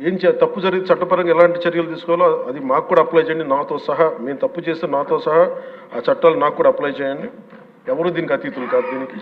ఏం చే తప్పు జరిగితే చట్టపరంగా ఎలాంటి చర్యలు తీసుకోవాలో అది మాకు కూడా అప్లై చేయండి. నాతో సహా మేము తప్పు చేస్తే నాతో సహా ఆ చట్టాలు నాకు కూడా అప్లై చేయండి. ఎవరు దీనికి అతీతులు కాదు దీనికి.